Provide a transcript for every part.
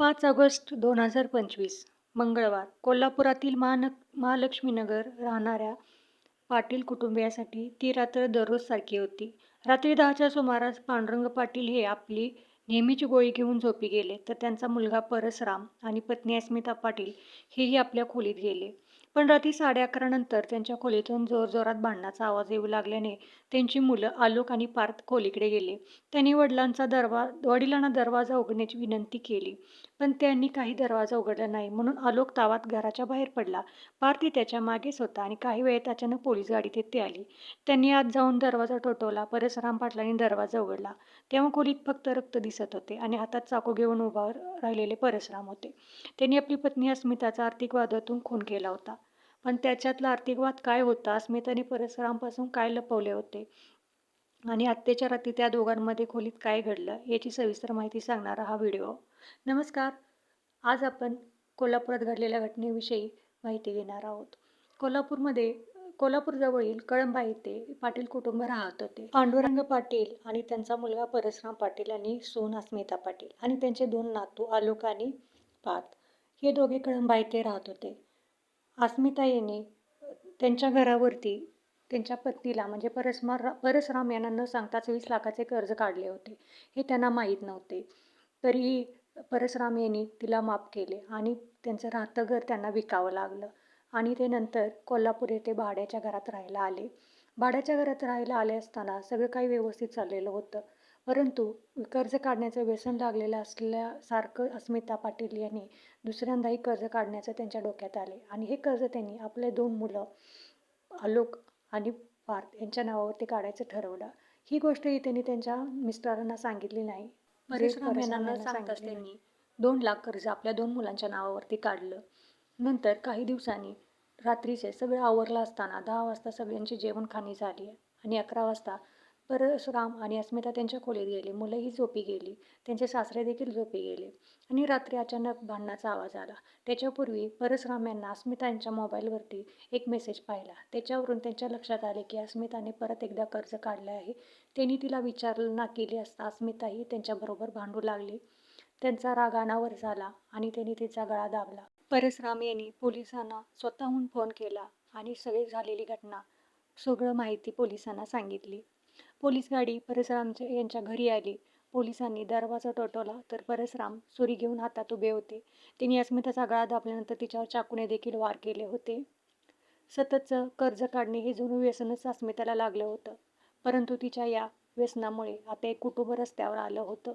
पाच ऑगस्ट दोन हजार पंचवीस मंगळवार. कोल्हापुरातील महान महालक्ष्मीनगर राहणाऱ्या पाटील कुटुंबियासाठी ती रात्र दररोजसारखी होती. रात्री दहाच्या सुमारास पांडुरंग पाटील हे आपली नेहमीची गोळी घेऊन झोपी गेले तर त्यांचा मुलगा परसराम आणि पत्नी अस्मिता पाटील हेही आपल्या खोलीत गेले. पण रात्री साडे अकरानंतर त्यांच्या खोलीतून जोरजोरात भांडणाचा आवाज येऊ लागल्याने त्यांची मुलं आलोक आणि पार्थ खोलीकडे गेले. त्यांनी वडिलांचा दरवा वडिलांना दरवाजा उघडण्याची विनंती केली पण त्यांनी काही दरवाजा उघडला नाही म्हणून आलोक तावात घराच्या बाहेर पडला. पार्थी त्याच्या मागेच होता आणि काही वेळेत अचानक पोलीस गाडी तेथे आली. त्यांनी आत जाऊन दरवाजा ठोठवला परसराम पाटलांनी दरवाजा उघडला. तेव्हा खोलीत फक्त रक्त दिसत होते आणि हातात चाकू घेऊन उभा राहिलेले परसराम होते. त्यांनी आपली पत्नी अस्मिताचा आर्थिक वादातून खून केला होता. पण त्याच्यातला आर्थिक वाद काय होता? अस्मिताने परसरामपासून काय लपवले होते? आणि अत्याच्या रात्री त्या दोघांमध्ये खोलीत काय घडलं? याची सविस्तर माहिती सांगणारा हा व्हिडिओ. नमस्कार. आज आपण कोल्हापुरात घडलेल्या घटनेविषयी माहिती घेणार आहोत. कोल्हापूरमध्ये कोल्हापूरजवळील कळंबा येथे पाटील कुटुंब राहत होते. पांडुरंग पाटील आणि त्यांचा मुलगा परसराम पाटील आणि सोन अस्मिता पाटील आणि त्यांचे दोन नातू आलोक आणि पात हे दोघे कळंबा येथे राहत होते. अस्मिता यांनी त्यांच्या घरावरती त्यांच्या पत्नीला म्हणजे परसमार परसराम यांना न सांगताच वीस लाखाचे कर्ज काढले होते. हे त्यांना माहीत नव्हते. तरीही परसराम यांनी तिला माफ केले आणि त्यांचं राहतं घर त्यांना विकावं लागलं आणि ते नंतर कोल्हापूर येथे भाड्याच्या घरात राहायला आले. भाड्याच्या घरात राहायला आले असताना सगळं काही व्यवस्थित चाललेलं होतं. परंतु कर्ज काढण्याचं व्यसन लागलेलं असल्यासारखं अस्मिता पाटील यांनी दुसऱ्यांदाही कर्ज काढण्याचं त्यांच्या डोक्यात आले. आणि हे कर्ज त्यांनी आपले दोन मुलं आलोक आणि पार्थ यांच्या नावावरती काढायचं ठरवलं. ही गोष्टही त्यांनी त्यांच्या मिस्टरांना सांगितली नाही. परशुराम यांना न सांगताच त्यांनी दोन लाख कर्ज आपल्या दोन मुलांच्या नावावरती काढलं. नंतर काही दिवसांनी रात्रीचे सगळं आवरलं असताना दहा वाजता सगळ्यांची जेवणखाणी झाली आणि अकरा वाजता परशुराम आणि अस्मिता त्यांच्या खोलीत गेले. मुलंही झोपी गेली. त्यांचे सासरे देखील झोपी गेले. आणि रात्री अचानक भांडणाचा आवाज आला. त्याच्यापूर्वी परशुराम यांना अस्मिता यांच्या मोबाईलवरती एक मेसेज पाहिला. त्याच्यावरून त्यांच्या लक्षात आले की अस्मिताने परत एकदा कर्ज काढले आहे. त्यांनी तिला विचारणा केली असता अस्मिताही त्यांच्याबरोबर भांडू लागली. त्यांचा राग अनावर झाला आणि त्यांनी तिचा गळा दाबला. परसराम यांनी पोलिसांना स्वतःहून फोन केला आणि सगळी झालेली घटना सगळं माहिती पोलिसांना सांगितली. पोलीस गाडी परसरामच्या यांच्या घरी आली. पोलिसांनी दरवाजा टोटवला तर परसराम सुरी घेऊन हातात उभे होते. त्यांनी अस्मिताचा गळा दाबल्यानंतर तिच्यावर चाकूने देखील वार केले होते. सततचं कर्ज काढणे हे जुनं व्यसनच अस्मिताला लागलं होतं. परंतु तिच्या या व्यसनामुळे आता एक कुटुंब रस्त्यावर आलं होतं.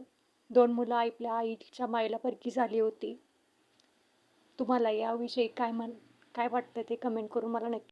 दोन मुलं आपल्या आईच्या मायला परकी झाली होती. तुम्हाला याविषयी काय म्हण काय वाटतं ते कमेंट करून मला नक्की